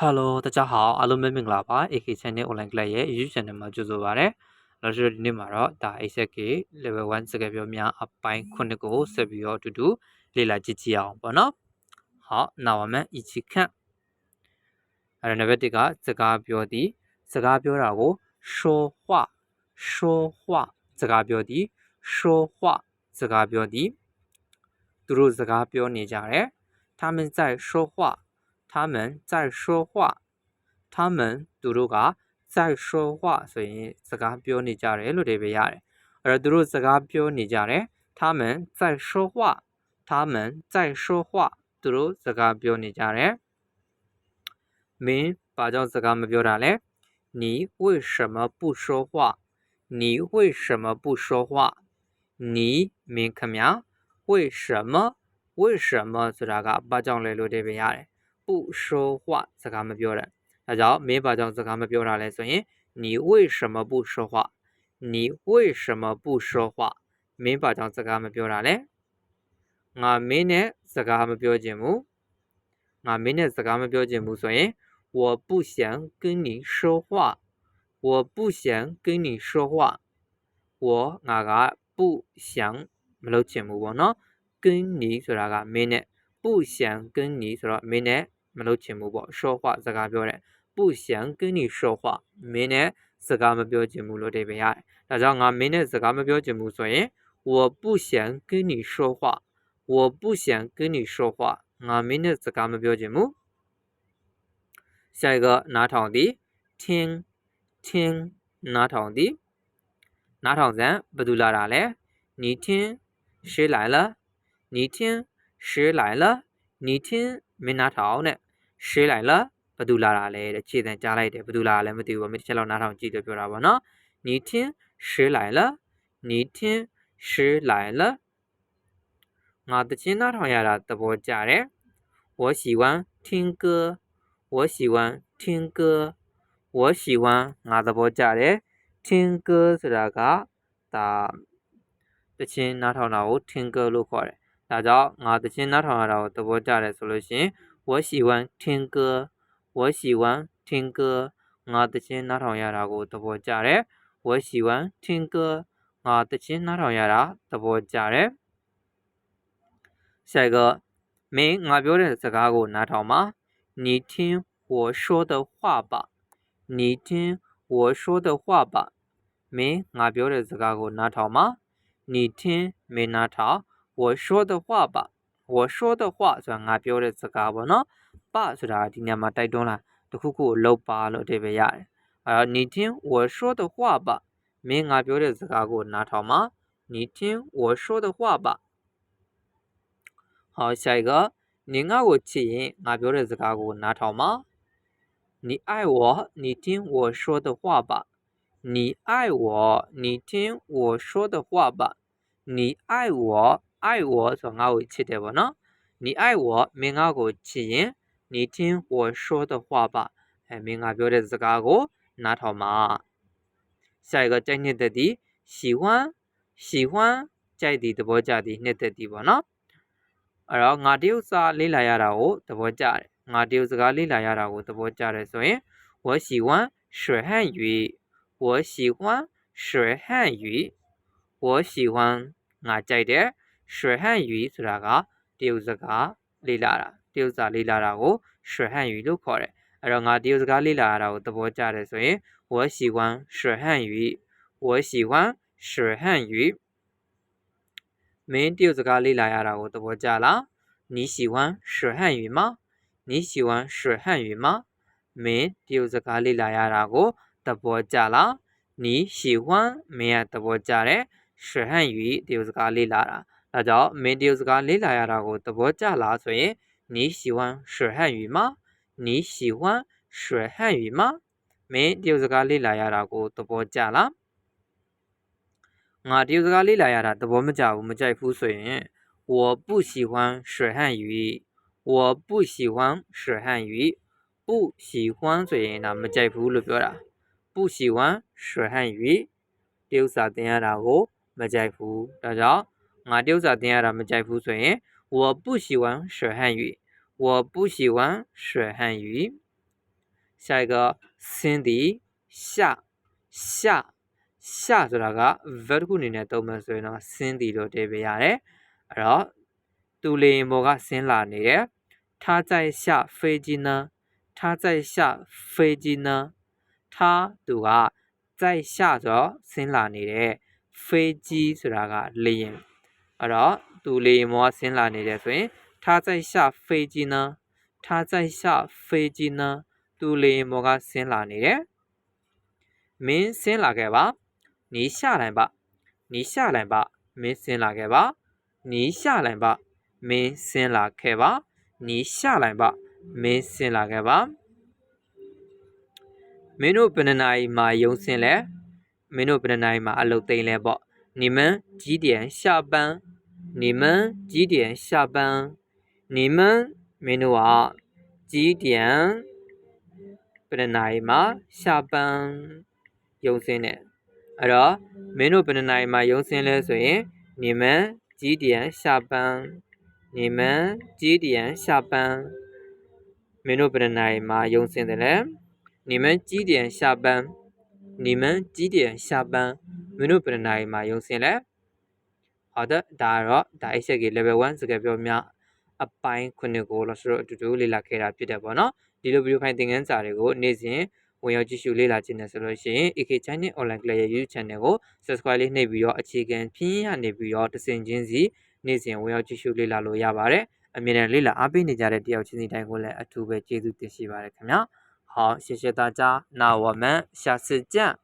Hello，大家好，အားလုံးပဲမင်္ဂလာပါ AK Channel Online Class ရဲ့ YouTube Channel မှာကြိုဆိုပါရစေ။နောက်ဆုံးဒီနေ့မှာတော့ဒါ ASK Level 1စကားပြောများအပိုင်း9ကိုဆက်ပြီးတော့အတူတူလေ့လာကြည့်ကြည့်အောင်ပေါ့နော်။好，那我们一起看。အဲ့ဒါနံပါတ်1ကစကားပြောသည်စကားပြောတာကို说话说话စကားပြောသည်说话စကားပြောသည်သူတို့စကားပြောနေကြတယ်။他们在说话 他们在说话，他们嘟嘟嘎在说话，所以这个表你家的路这边呀的，而嘟嘟这个表你家的，他们在说话，他们在说话，嘟嘟这个表你家的，明把叫这个没表达嘞，你为什么不说话？你为什么不说话？你没看明？为什么？为什么？是这个把叫来路这边呀的。不说话စကားမပြောတဲ့ဒါကြောင့်မင်းဘာကြောင့်စကားမပြောတာလဲဆိုရင်你为什么不说话你为什么不说话မင်းဘာကြောင့်စကားမပြောတာလဲငါမင်းနဲ့စကားမပြောချင်ဘူးငါမင်းနဲ့စကားမပြောချင်ဘူးဆိုရင်我不想跟你说话我不想跟你说话我ငါက不想မလုပ်ချင်ဘူးပေါ့နော်跟你ဆိုတာကမင်းနဲ့ 不想跟你说了，明天没录听不饱？说话自个标准。不想跟你说话，明天自个没标节目了，在别呀。大家，我明天自个没标节目，所以我不想跟你说话。我不想跟你说话，我明天自个没标节目。下一个哪场的？听，听哪场的？哪场上不都拉拉了？你听谁来了？你听。谁来了你听မင်းနားထောင်တဲ့ရှေးလိုက်လားဘယ်သူလာတာလဲတဲ့ခြေတံကြားလိုက်တယ်ဘယ်သူလာတာလဲမသိဘူးမင်းတစ်ချက်လောက်နားထောင်ကြည့်တယ်ပြောတာပေါ့နော်你听谁来了你听谁来了ငါတချင်းနားထောင်ရတာသဘောကျတယ်我喜欢听歌我喜欢听歌我喜欢ငါသဘောကျတယ်听歌ဆိုတာကဒါတချင်းနားထောင်တာကို听歌လို့ခေါ်တယ် ဒါကြောင့်ငါတချင်းနားထောင်ရတာကိုသဘောကျတယ်ဆိုလို့ရှိရင်我喜欢听歌我喜欢听歌ငါတချင်းနားထောင်ရတာကိုသဘောကျတယ်我喜欢听歌ငါတချင်းနားထောင်ရတာသဘောကျတယ်下一个မင်းငါပြောတဲ့စကားကိုနားထောင်ပါ你听我说的话吧你听我说的话吧မင်းငါပြောတဲ့စကားကိုနားထောင်ပါ你听မင်းနားထောင် 我说的话吧我说的话ဆိုတာငါပြောတဲ့စကားပေါ့နော်ပဆိုတာဒီညမှာတိုက်တွန်းလာတခုခုကိုလောက်ပါလို့အဓိပ္ပာယ်ရတယ်အဲတော့你听我说的话吧မင်းငါပြောတဲ့စကားကိုနားထောင်ပါ你听我说的话吧好下一个你ငါ့ကိုချစ်ရင်ငါပြောတဲ့စကားကိုနားထောင်ပါ你爱我你听我说的话吧你爱我你听我说的话吧你爱我 爱我ဆိုငါ့ကိုချစ်တယ်ပေါ့နော်你爱我မင်းငါ့ကိုချစ်ရင်你听我说的话吧အဲမင်းငါပြောတဲ့စကားကိုနားထောင်ပါ下一个ကြိုက်နှစ်သက်သည်喜欢喜欢ကြိုက်သည်သဘောကျသည်နှစ်သက်သည်ပေါ့နော်အဲ့တော့ငါတရုတ်စာလေ့လာရတာကိုသဘောကျတယ်ငါတရုတ်စကားလေ့လာရတာကိုသဘောကျတယ်ဆိုရင်我喜欢学汉语我喜欢学汉语我喜欢ငါကြိုက်တယ် ရွှေဟန့်ယူဆိုတာကတရုတ်စကားလေ့လာတာတရုတ်စာလေ့လာတာကိုရွှေဟန့်ယူလို့ခေါ်တယ်အဲ့တော့ငါတရုတ်စကားလေ့လာရတာကိုသဘောကျတယ်ဆိုရင်我喜欢学汉语我喜欢学汉语မင်းတရုတ်စကားလေ့လာရတာကိုသဘောကျလား你喜欢学汉语吗你喜欢学汉语吗မင်းတရုတ်စကားလေ့လာရတာကိုသဘောကျလား你喜欢မင်းကသဘောကျတယ်学汉语တရုတ်စကားလေ့လာတာ ဒါကြောင့်မင်းတရုတ်စကားလေ့လာရတာကိုသဘောကျလားဆိုရင်你喜欢学汉语吗你喜欢学汉语吗မင်းတရုတ်စကားလေ့လာရတာကိုသဘောကျလားငါတရုတ်စကားလေ့လာရတာသဘောမကျဘူးမကြိုက်ဘူးဆိုရင်我不喜欢学汉语我不喜欢学汉语不喜欢ဆိုရင်ဒါမကြိုက်ဘူးလို့ပြောတာ不喜欢学汉语တရုတ်စာသင်ရတာကိုမကြိုက်ဘူးဒါကြောင့် ငါတရုတ်စာသင်ရတာမကြိုက်ဘူးဆိုရင်我不喜欢学汉语我不喜欢学汉语 下一个ဆင်းသည်下下下ဆိုတာက verb တစ်ခုအနေနဲ့သုံးမယ်ဆိုရင်တော့ဆင်းသည်လို့တည်ပြရတယ်အဲ့တော့သူလေရင်ပေါ်ကဆင်းလာနေတယ်他在下飞机呢他在下飞机呢他သူက在下ဆိုတော့ဆင်းလာနေတယ်飞机ဆိုတာကလေရင် အဲ့တော့သူလေရင်ပေါ်ကဆင်းလာနေတယ်ဆိုရင်他在下飞机呢他在下飞机呢သူလေရင်ပေါ်ကဆင်းလာနေတယ်မင်းဆင်းလာခဲ့ပါ你下来吧你下来吧မင်းဆင်းလာခဲ့ပါ你下来吧မင်းဆင်းလာခဲ့ပါ你下来吧မင်းဆင်းလာခဲ့ပါမင်းတို့ဘယ်နှစ်နာရီမှရုံးဆင်းလဲမင်းတို့ဘယ်နှစ်နာရီမှအလုပ်သိမ်းလဲပေါ့你们几点下班 你们几点下班你们မင်းတို့က几点ဘယ်နှစ်နာရီမှ下班ရုံးဆင်းတယ်အဲ့တော့မင်းတို့ဘယ်နှစ်နာရီမှရုံးဆင်းလဲဆိုရင်你们几点下班你们几点下班မင်းတို့ဘယ်နှစ်နာရီမှရုံးဆင်းတယ်လဲ你们几点下班你们几点下班မင်းတို့ဘယ်နှစ်နာရီမှရုံးဆင်းလဲ 好的ဒါကတော့ဒါ HSK level 1စကားပြောများအပိုင်းခုနှစ်ကိုလို့ဆိုတော့အတူတူလေ့လာခဲ့တာဖြစ်တယ်ပေါ့နော်ဒီလိုဗီဒီယိုဖိုင်သင်ခန်းစာတွေကိုနေ့စဉ်ဝင်ရောက်ကြည့်ရှုလေ့လာခြင်းနဲ့ဆိုလို့ရှိရင် AK Channel Online Class ရဲ့ YouTube Channel ကို Subscribe လေးနှိပ်ပြီးတော့အခြေခံဖြင်းရနေပြီးတော့တစင်ချင်းစီနေ့စဉ်ဝင်ရောက်ကြည့်ရှုလေ့လာလို့ရပါတယ်အမြဲတမ်းလေ့လာအားပေးနေကြတဲ့တယောက်ချင်းစီတိုင်းကိုလည်းအထူးပဲကျေးဇူးတင်ရှိပါတယ်ခင်ဗျာ好谢谢大家那我们下次见